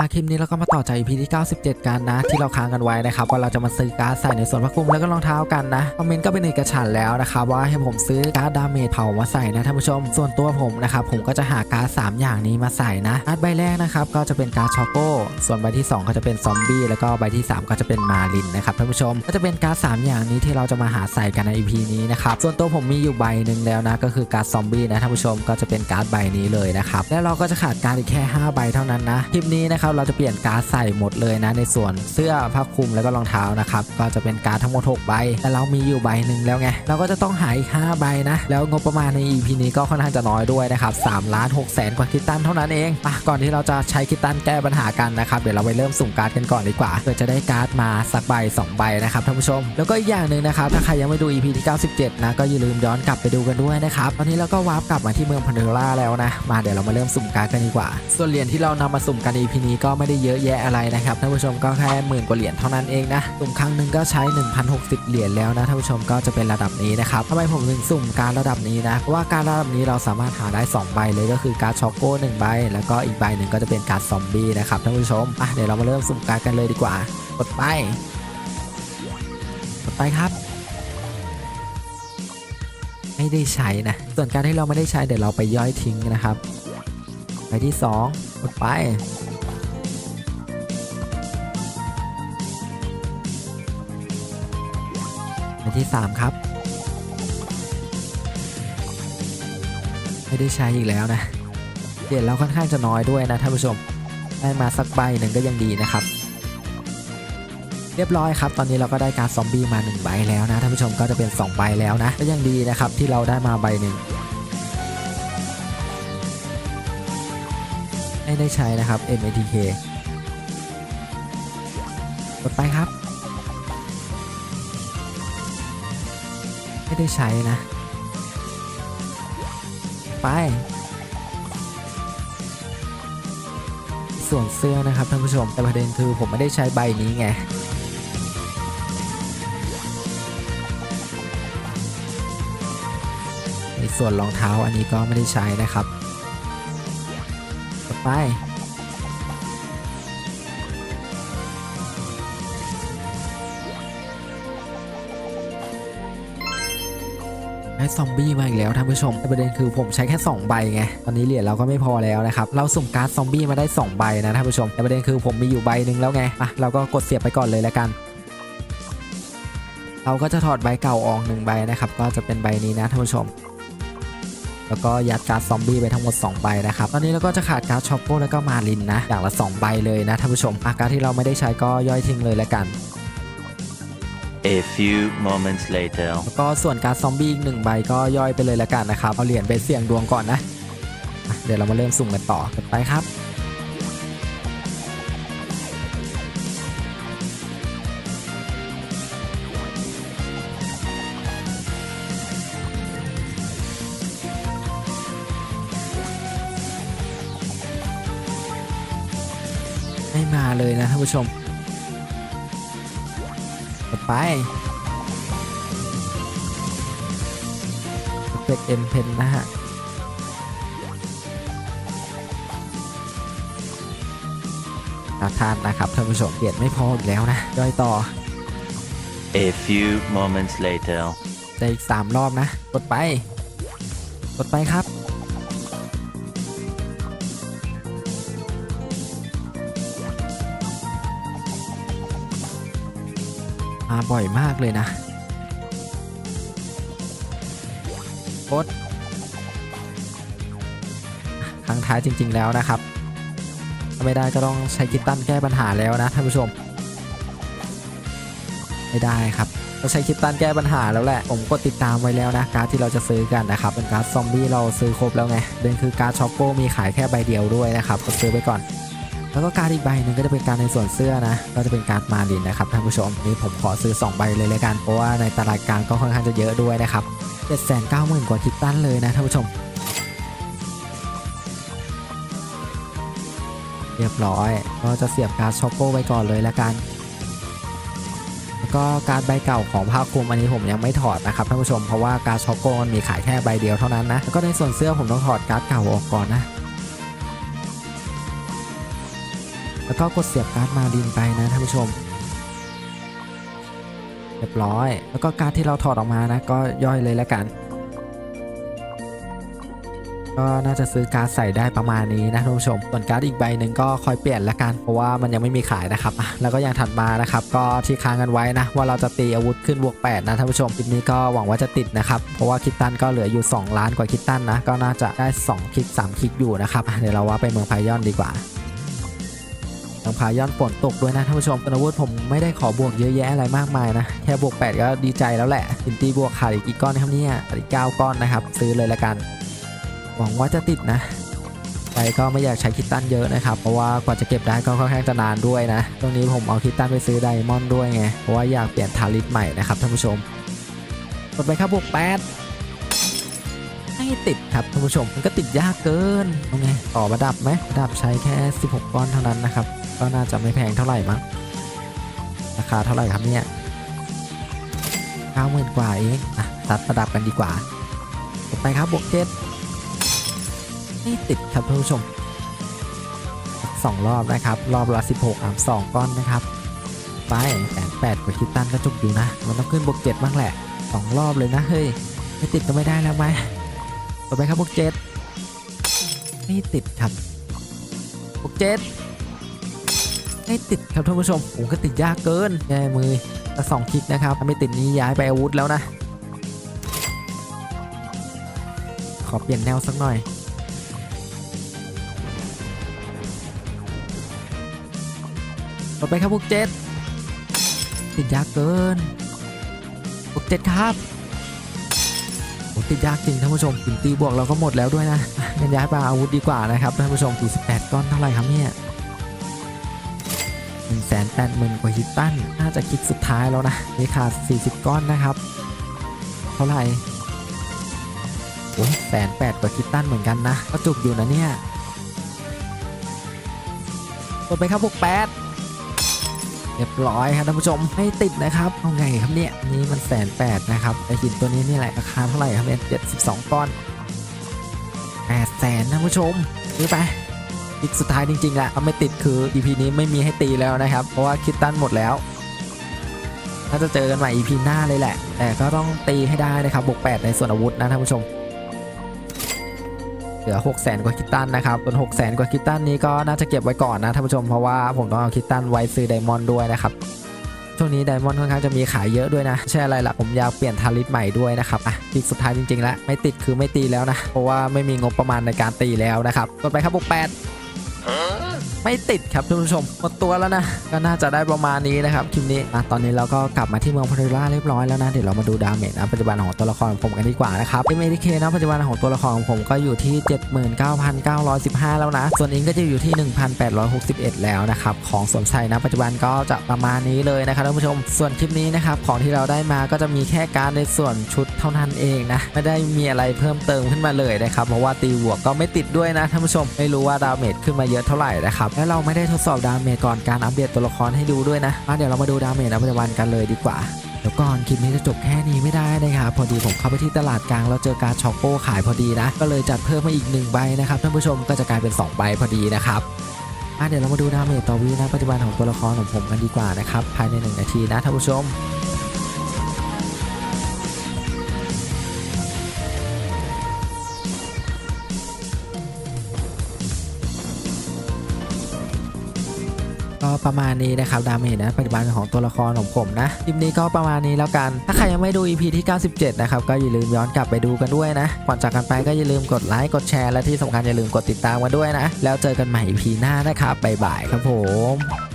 มาคลิปนี้เราก็มาต่อจาก EP ที่ 97 กันนะ ที่เราค้างกันไว้นะครับว่าเราจะมาซื้อการ์ดใส่ในส่วนพระคุมแล้วก็รองเท้ากันนะคอมเมนต์ก็เป็นเอกฉันแล้วนะครับว่าให้ผมซื้อการ์ดดาเมจเผามาใส่นะท่านผู้ชม ส่วนตัวผมนะครับผมก็จะหาการ์ด3อย่างนี้มาใส่นะการ์ดใบแรกนะครับก็จะเป็นการ์ดช็อกโก้ส่วนใบที่ 2 ก็จะเป็นซอมบี้แล้วก็ใบที่ 3 ก็จะเป็นมาลินนะครับท่านผู้ชมก็จะเป็นการ์ด3อย่างนี้ที่เราจะมาหาใส่กันใน EP นี้นะครับส่วนตัวผมมีอยู่ใบหนึ่งแล้วนะก็คือการ์ดซอมบี้นะท่านผู้ชมก็จะเป็นการ์ดใบนี้เลยนะครับและเราก็จะขาดการ์ดอีกแค่ 5 ใบเท่านั้นนะคลิปนี้นะครับเราจะเปลี่ยนการ์ดใส่หมดเลยนะ ในส่วนเสื้อผ้าคลุมแล้วก็รองเท้านะครับก็จะเป็นการ์ดทั้งหมด6ใบแต่เรามีอยู่ใบหนึ่งแล้วไงเราก็จะต้องหาอีก5ใบนะแล้วงบประมาณใน EP นี้ก็ค่อนข้างจะน้อยด้วยนะครับ3ล้าน6แสนกว่าคิตตันเท่านั้นเองอะก่อนที่เราจะใช้คิตตันแก้ปัญหากันนะครับเดี๋ยวเราไปเริ่มสุ่มการ์ดกันก่อนดีกว่าเพื่อจะได้การ์ดมาสักใบสองใบนะครับท่านผู้ชม แล้วก็อีกอย่างหนึ่งนะครับถ้าใครยังไม่ดู EP ที่ 97 นะก็อย่าลืมย้อนกลับไปดูกันด้วยนะครับตอนนี้เราก็วาร์ปกลับมาที่เมืองพันเดล่าแล้วนะมาเดี๋ยวเรามาเริ่มสุ่มการ์ดกันดีกว่า ส่วนเหรียญที่เรานำมาสุ่มกัน EP นี้ก็ไม่ได้เยอะแยะอะไรนะครับท่านผู้ชมก็แค่หมื่นกว่าเหรียญเท่านั้นเองนะสุ่มครั้งหนึ่งก็ใช้ 1,060 เหรียญแล้วนะท่านผู้ชมก็จะเป็นระดับนี้นะครับทำไมผมถึงสุ่มการระดับนี้นะเพราะว่าการระดับนี้เราสามารถหาได้ 2 ใบเลยก็คือการช็อกโก้1ใบ แล้วก็อีกใบหนึ่งก็จะเป็นการซอมบี้นะครับท่านผู้ชมอะเดี๋ยวเรามาเริ่มสุ่มการกันเลยดีกว่า กดไปกดไปครับไม่ได้ใช้นะส่วนการที่เราไม่ได้ใช้เดี๋ยวเราไปย่อยทิ้งนะครับใบที่2กดไป ใบที่ 3 ครับ ไม่ได้ใช้อีกแล้วนะเหรียญเราค่อนข้างจะน้อยด้วยนะท่านผู้ชม ได้มาสักใบหนึ่งก็ยังดีนะครับ เรียบร้อยครับ ตอนนี้เราก็ได้การซอมบี้มา1ใบแล้วนะท่านผู้ชมก็จะเป็น2ใบแล้วนะ ก็ยังดีนะครับที่เราได้มาใบหนึ่งไม่ได้ใช้นะครับ MATK กดไปครับ ไม่ได้ใช้นะ ไป ส่วนเสื้อนะครับท่านผู้ชมแต่ประเด็นคือผมไม่ได้ใช้ใบนี้ไงในส่วนรองเท้าอันนี้ก็ไม่ได้ใช้นะครับ ต่อไป ได้ซอมบี้มาอีกแล้วท่านผู้ชมแต่ประเด็นคือผมใช้แค่ 2 ใบไง ตอนนี้เหรียญเราก็ไม่พอแล้วนะครับ เราสุ่มการ์ดซอมบี้มาได้ 2 ใบนะท่านผู้ชม แต่ประเด็นคือผมมีอยู่ใบหนึ่งแล้วไงอะเราก็กดเสียบไปก่อนเลยแล้วกัน เราก็จะถอดใบเก่าออกหนึ่งใบนะครับ ก็จะเป็นใบนี้นะท่านผู้ชมแล้วก็ยัดการ์ดซอมบี้ไปทั้งหมด 2 ใบนะครับ ตอนนี้เราก็จะขาดการ์ดช็อปโก้แล้วก็มาลินนะ อย่างละ 2 ใบเลยนะท่านผู้ชมอาการดที่เราไม่ได้ใช้ก็ย่อยทิ้งเลยแล้วกัน A few moments later. แล้วก็ส่วนการซอมบี้อีกหนึ่งใบก็ย่อยไปเลยละกันนะครับ เอาเหรียญไปเสี่ยงดวงก่อนนะ เดี๋ยวเรามาเริ่มสุ่มกันต่อกันไปครับ ไม่มาเลยนะท่านผู้ชม ไปเป็ดเอ็มเพนนะฮะตาทานนะครับท่านผู้ชมเปลี่ยนไม่พออีกแล้วนะย่อยต่อ A few moments later. จะอีก3รอบนะ กดไป กดไปครับ มาบ่อยมากเลยนะกดครั้งท้ายจริง ๆแล้วนะครับถ้าไม่ได้ก็ต้องใช้กิตตันแก้ปัญหาแล้วนะท่านผู้ชม ไม่ได้ครับเราใช้คิดตันแก้ปัญหาแล้วแหละ ผมกดติดตามไว้แล้วนะ การ์ดที่เราจะซื้อกันนะครับ เป็นการ์ดซอมบี้เราซื้อครบแล้วไงเดินคือการ์ดช็อปโก้มีขายแค่ใบเดียวด้วยนะครับ ก็ซื้อไปก่อน แล้วก็การอีกใบหนึ่งก็จะเป็นการในส่วนเสื้อนะ ก็จะเป็นการมาดินนะครับท่านผู้ชมนี่ผมขอซื้อ 2 ใบเลยเลยกัน เพราะว่าในตลาดกลางก็ค่อนข้างจะเยอะด้วยนะครับ790,000กว่าคิดตันเลยนะท่านผู้ชม เรียบร้อย ก็จะเสียบการ์ดช็อปโก้ไว้ก่อนเลยแล้วกันแล้วก็การ์ดใบเก่าของภาคภูมิอันนี้ผมยังไม่ถอดนะครับท่านผู้ชมเพราะว่าการ์ดช็อกโกมันมีขายแค่ใบเดียวเท่านั้นนะแล้วก็ในส่วนเสื้อผมต้องถอดการ์ดเก่าออกก่อนนะ แล้วก็กดเสียบการ์ดมาดินไปนะท่านผู้ชมเรียบร้อย แล้วก็การ์ดที่เราถอดออกมานะ ก็ย่อยเลยแล้วกัน ก็น่าจะซื้อการ์ดใส่ได้ประมาณนี้นะท่านผู้ชม ส่วนการ์ดอีกใบหนึ่งก็คอยเปลี่ยนละกันเพราะว่ามันยังไม่มีขายนะครับแล้วก็อย่างถัดมานะครับก็ที่ค้างกันไว้นะว่าเราจะตีอาวุธขึ้นบวก8นะท่านผู้ชมคลิปนี้ก็หวังว่าจะติดนะครับเพราะว่าคิตตันก็เหลืออยู่ 2 ล้านกว่าคิตตันนะก็น่าจะได้ 2คลิก3คลิกอยู่นะครับเดี๋ยวเราว่าไปเมืองไพายอนดีกว่า เมืองพายอนฝนตกด้วยนะท่านผู้ชมอาวุธผมไม่ได้ขอบวกเยอะแยะอะไรมากมายนะ แค่บวก 8 ก็ดีใจแล้วแหละสินตีบวกขาดอีกกี่ก้อนนะครับเนี่ยอีก9ก้ก้อนนะครับ ซื้อเลยละกัน หวังว่าจะติดนะไปก็ไม่อยากใช้คิตตันเยอะนะครับ เพราะว่ากว่าจะเก็บได้ก็ค่อนข้างจะนานด้วยนะ ตรงนี้ผมเอาคิตตันไปซื้อไดมอนด์ด้วยไง เพราะว่าอยากเปลี่ยนทาริสใหม่นะครับท่านผู้ชม กดไปครับบวกแปดไม่ติดครับท่านผู้ชม มันก็ติดยากเกินเอาไงต่อระดับไหมระดับใช้แค่ 16 ก้อนเท่านั้นนะครับ ก็น่าจะไม่แพงเท่าไหร่มั้งราคาเท่าไหร่ครับเนี่ย90,000กว่าเองอะตัดประดับกันดีกว่าไปครับบวกเจ็ดไม่ติดครับท่านผู้ชมสองรอบนะครับ รอบละ16อ่าสองก้อนนะครับไปแสนแปดกว่าคิดตันก็จุกอยู่นะ มันต้องขึ้นบวกเจ็ดบ้างแหละสองรอบเลยนะเฮ้ยไม่ติดก็ไม่ได้แล้วไหมกดไปครับบวกเจ็ดไม่ติดครับบวกเจ็ด ไม่ติดครับท่านผู้ชมผมก็ติดยากเกินแย่มือแต่สองคลิกนะครับถ้าไม่ติดนี้ย้ายไปอาวุธแล้วนะ ขอเปลี่ยนแนวสักหน่อยต่อไปครับพวกเจ็ดติดยากเกินพวกเจ็ดครับโอ้ติดยากจริงท่านผู้ชมถึงตีบวกเราก็หมดแล้วด้วยนะอะงั้นย้ายไปอาวุธดีกว่านะครับท่านผู้ชม48ก้อนเท่าไหร่ครับเนี่ย 1 8 0 0 0 0กว่าฮิตตันน่าจะคลิกสุดท้ายแล้วนะนี่ขาด 40 ก้อนนะครับ เท่าไหร่โอ้ยแสนแปดกว่าคิตตันเหมือนกันนะก็จุกอยู่นะเนี่ยกดไปครับบวกแปดเรียบร้อยครับท่านผู้ชมไม่ติดนะครับเอาไงครับเนี่ยนี้มันแสนแปดนะครับไอหินตัวนี้นี่แหละราคาเท่าไหร่ครับเนี่ยเจ็ดสิบสองก้อนแปดแสนท่านผู้ชมซื้อไป อีกสุดท้ายจริงๆแหละถ้าไม่ติดคือ EP นี้ไม่มีให้ตีแล้วนะครับ เพราะว่าคิตตันหมดแล้วถ้าจะเจอกันใหม่ EP หน้าเลยแหละ แต่ก็ต้องตีให้ได้นะครับบวก8ในส่วนอาวุธนะท่านผู้ชม เหลือ 6 0 0 0 0 กว่าคิตตันนะครับส่วน6 0 0 0 0 กว่าคิตตันนี้ก็น่าจะเก็บไว้ก่อนนะท่านผู้ชม เพราะว่าผมต้องเอาคิตตันไว้ซื้อไดมอนด์ด้วยนะครับช่วงนี้ไดมอนด์ค่อนข้างจะมีขายเยอะด้วยนะใช่อะไรล่ะผมอยากเปลี่ยนทาริสใหม่ด้วยนะครับอะทีสุดท้ายจริงๆแล้วไม่ติดคือไม่ตีแล้วนะ เพราะว่าไม่มีงบประมาณในการตีแล้วนะครับกดไปครับบวก8 Huh? ไม่ติดครับท่านผู้ชมหมดตัวแล้วนะ ก็น่าจะได้ประมาณนี้นะครับคลิปนี้อะตอนนี้เราก็กลับมาที่เมืองพาริล่าเรียบร้อยแล้วนะ เดี๋ยวเรามาดูดาเมจนะปัจจุบันของตัวละครของผมกันดีกว่านะครับ MATK นะปัจจุบันของตัวละครของผมก็อยู่ที่ 79,915 แล้วนะ ส่วนอิงก็จะอยู่ที่ 1,861 แล้วนะครับของสวมใส่นะปัจจุบันก็จะประมาณนี้เลยนะครับท่านผู้ชม ส่วนคลิปนี้นะครับของที่เราได้มาก็จะมีแค่การในส่วนชุดเท่านั้นเองนะไม่ได้มีอะไรเพิ่มเติมขึ้นมาเลยนะครับเพราะว่าตีบวกก็ไม่ติดด้วยนะท่านผู้ชมไม่รู้ว่าดาเมจขึ้นมาเยอะเท่าไหร่นะครับและเราไม่ได้ทดสอบดาเมจก่อนการอัปเดตตัวละครให้ดูด้วยนะมาเดี๋ยวเรามาดูดาเมจในปัจจุบันกันเลยดีกว่าเดี๋ยวก่อนคลิปนี้จะจบแค่นี้ไม่ได้นะครับพอดีผมเข้าไปที่ตลาดกลางแล้วเจอการช็อกโก้ขายพอดีนะ ก็เลยจัดเพิ่มมาอีกหนึ่งใบนะครับท่านผู้ชมก็จะกลายเป็น 2 ใบพอดีนะครับเดี๋ยวเรามาดูดาเมจต่อวินะปัจจุบันของตัวละครของผมกันดีกว่านะครับภายใน 1 นาทีนะท่านผู้ชม ประมาณนี้นะครับดาเมจนะปัจจุบันของตัวละครของผมนะคลิปนี้ก็ประมาณนี้แล้วกัน ถ้าใครยังไม่ดู EP ที่ 97 นะครับ ก็อย่าลืมย้อนกลับไปดูกันด้วยนะ ก่อนจากกันไปก็อย่าลืมกดไลค์กดแชร์และที่สำคัญอย่าลืมกดติดตามกันด้วยนะ แล้วเจอกันใหม่ EP หน้านะครับบ๊ายบายครับผม